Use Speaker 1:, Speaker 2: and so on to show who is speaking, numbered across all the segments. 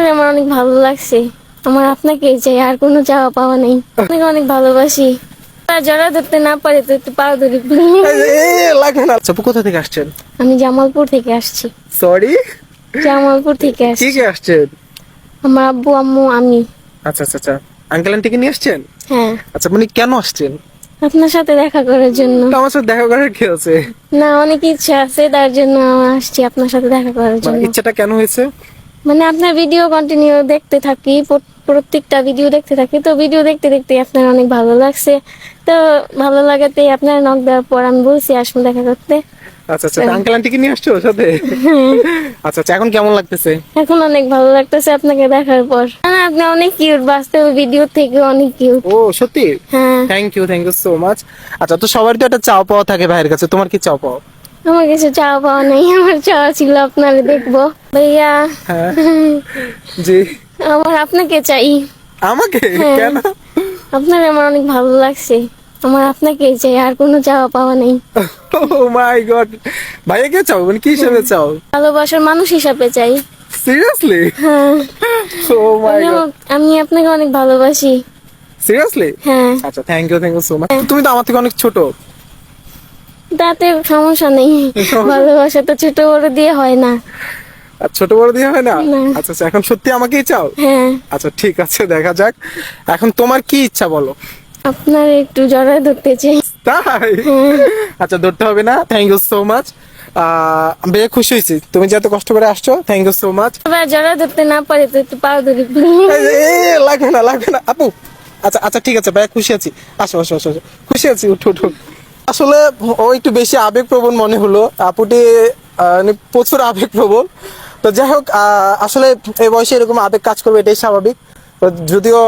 Speaker 1: আর আমার অনেক ভালো লাগছে। আমার আপনাকে চাই আর কোনো চাওয়া পাওয়া নেই। আপনাকে অনেক ভালোবাসি। ধরতে না পারে তো একটু ধরি
Speaker 2: এ, না। আপু কোথা থেকে আসছেন?
Speaker 1: আমি জামালপুর থেকে আসছি।
Speaker 2: সরি
Speaker 1: জামালপুর থেকে আসছি।
Speaker 2: কে আসছেন?
Speaker 1: আমার আব্বু আম্মু আমি।
Speaker 2: আচ্ছা আচ্ছা আচ্ছা। আঙ্কেল আন্টিকে নিয়ে আসছেন?
Speaker 1: হ্যাঁ।
Speaker 2: আচ্ছা মানে কেন আসছেন?
Speaker 1: আপনার সাথে দেখা করার জন্য।
Speaker 2: আমার সাথে দেখা করার কি আছে?
Speaker 1: না অনেক ইচ্ছা আছে তার জন্য আমি আসছি আপনার সাথে দেখা করার
Speaker 2: মানে
Speaker 1: জন্য।
Speaker 2: ইচ্ছাটা কেন হয়েছে?
Speaker 1: মানে আপনার ভিডিও কন্টিনিউ দেখতে থাকি প্রত্যেকটা ভিডিও দেখতে থাকি। তো ভিডিও দেখতে দেখতে আপনার অনেক ভালো লাগছে। তো ভালো লাগাতে আপনার নক দেওয়ার পর আমি বলছি আসুন দেখা করতে।
Speaker 2: আচ্ছা আচ্ছা আঙ্কেল আন্টিকে নিয়ে আসছো সাথে? আচ্ছা আচ্ছা এখন কেমন লাগতেছে?
Speaker 1: এখন অনেক ভালো লাগতেছে আপনাকে দেখার পর। আপনি অনেক কিউট বাস্তবে ভিডিও থেকে অনেক কিউট
Speaker 2: ও সত্যি?
Speaker 1: হ্যাঁ।
Speaker 2: Thank you thank you so much আচ্ছা তো সবার তো একটা চাও পাওয়া থাকে ভাইয়ের কাছে। তোমার কি চাও পাওয়া
Speaker 1: আমার কিছু চাওয়া পাওয়া নেই আমার চাওয়া ছিল আপনারে দেখব। ভাইয়া
Speaker 2: হ্যাঁ। জি।
Speaker 1: আমার আপনাকে চাই।
Speaker 2: আমাকে?
Speaker 1: হ্যাঁ।
Speaker 2: কেন?
Speaker 1: আপনার আমার অনেক ভালো লাগছে। আমার আপনাকে চাই আর কোনো চাওয়া পাওয়া নেই।
Speaker 2: ও মাই গড চাও? মানে কি হিসেবে চাও?
Speaker 1: ভালোবাসার মানুষ হিসাবে চাই।
Speaker 2: সিরিয়াসলি
Speaker 1: হ্যাঁ।
Speaker 2: ও মাই
Speaker 1: আমি
Speaker 2: গড
Speaker 1: আমি আপনাকে অনেক ভালোবাসি।
Speaker 2: সিরিয়াসলি
Speaker 1: হ্যাঁ।
Speaker 2: আচ্ছা thank you thank you so much তুমি তো আমার থেকে অনেক ছোট।
Speaker 1: তাতে সমস্যা নেই। ভালোবাসা তো ছোট বড় দিয়ে হয় না।
Speaker 2: ছোট বড় দিয়ে হয় না। আচ্ছা আচ্ছা এখন সত্যি আমাকেই চাও?
Speaker 1: হ্যাঁ।
Speaker 2: আচ্ছা ঠিক আছে দেখা যাক। এখন তোমার কি ইচ্ছা বলো?
Speaker 1: আপনার একটু জড়ায় ধরতে চাই।
Speaker 2: তাই? আচ্ছা ধরতে হবে না। থ্যাংক ইউ সো মাচ বেশ খুশি হয়েছি। তুমি যে এত কষ্ট করে আসছো থ্যাংক ইউ সো মাচ
Speaker 1: জড়ায় ধরতে না পারে তো একটু পাও ধরি
Speaker 2: লাগবে না লাগবে না। আপু আচ্ছা আচ্ছা ঠিক আছে ভাই খুশি আছি। আসো আসো আসো আসো। খুশি আছি উঠো উঠো। আসলে ও একটু বেশি আবেগপ্রবণ মনে হলো। আপুটি মানে প্রচুর আবেগপ্রবণ। তো যাই হোক আসলে এই বয়সে এরকম আবেগ কাজ করবে এটাই স্বাভাবিক। যদিও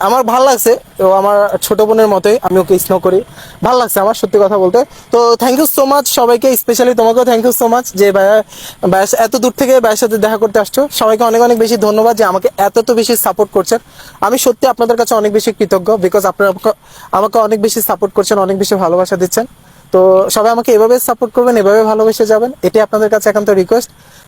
Speaker 2: আমার ভালো লাগছে তো আমার ছোট বোনের মতোই আমি ওকে স্নো করি। ভালো লাগছে আমার, সত্যি কথা বলতে। তো থ্যাংক ইউ সো মাচ সবাইকে স্পেশালি তোমাকেও থ্যাংক ইউ সো মাচ যে ভাইয়া, ভাইয়ের সা- এত দূর থেকে ভাইয়ের সাথে দেখা করতে আসছো। সবাইকে অনেক অনেক বেশি ধন্যবাদ যে আমাকে এত তো বেশি সাপোর্ট করছেন। আমি সত্যি আপনাদের কাছে অনেক বেশি কৃতজ্ঞ বিকজ আপনারা আমাকে- অনেক বেশি সাপোর্ট করছেন, অনেক বেশি ভালোবাসা দিচ্ছেন। তো সবাই আমাকে এভাবে সাপোর্ট করবেন, এভাবে ভালোবেসে যাবেন, এটাই আপনাদের কাছে একান্ত রিকোয়েস্ট